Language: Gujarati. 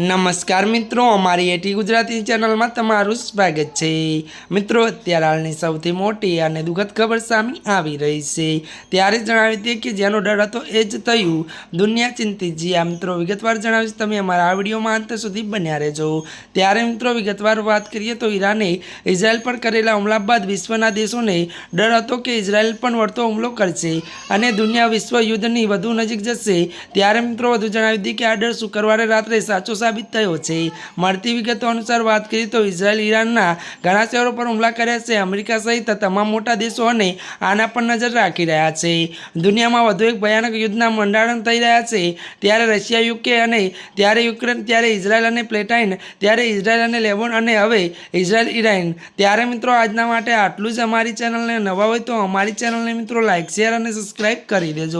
નમસ્કાર મિત્રો, અમારી એટી ગુજરાતી ચેનલમાં તમારું સ્વાગત છે. મિત્રો, અત્યારે હાલની સૌથી મોટી અને દુઃખદ ખબર સામે આવી રહી છે. ત્યારે જણાવી દઈએ કે જેનો ડર હતો એ જ થયું. દુનિયા ચિંતિત જી આ મિત્રો, વિગતવાર જણાવીશ, તમે અમારા આ વિડીયોમાં અંત સુધી બન્યા રહેજો. ત્યારે મિત્રો, વિગતવાર વાત કરીએ તો ઈરાને ઇઝરાયલ પર કરેલા હુમલા બાદ વિશ્વના દેશોને ડર હતો કે ઇઝરાયલ પણ વળતો હુમલો કરશે અને દુનિયા વિશ્વ યુદ્ધની વધુ નજીક જશે. ત્યારે મિત્રો, વધુ જણાવી દઈએ કે આ ડર શુક્રવારે રાત્રે સાચો સાબિત થયો છે. મળતી વિગતો અનુસાર વાત કરીએ તો ઇઝરાયલ ઈરાનના ઘણા શહેરો પર હુમલા કર્યા છે. અમેરિકા સહિત તમામ મોટા દેશો અને આના પર નજર રાખી રહ્યા છે. દુનિયામાં વધુ એક ભયાનક યુદ્ધના મંડારણ થઈ રહ્યા છે. ત્યારે રશિયા, યુકે અને ત્યારે યુક્રેન, ત્યારે ઇઝરાયલ અને પ્લેટાઇન, ત્યારે ઇઝરાયલ અને લેબોન અને હવે ઇઝરાયલ, ઈરાન. ત્યારે મિત્રો આજના માટે આટલું જ અમારી ચેનલને નવા હોય તો અમારી ચેનલને મિત્રો લાઇક શેર અને સબસ્ક્રાઈબ કરી દેજો.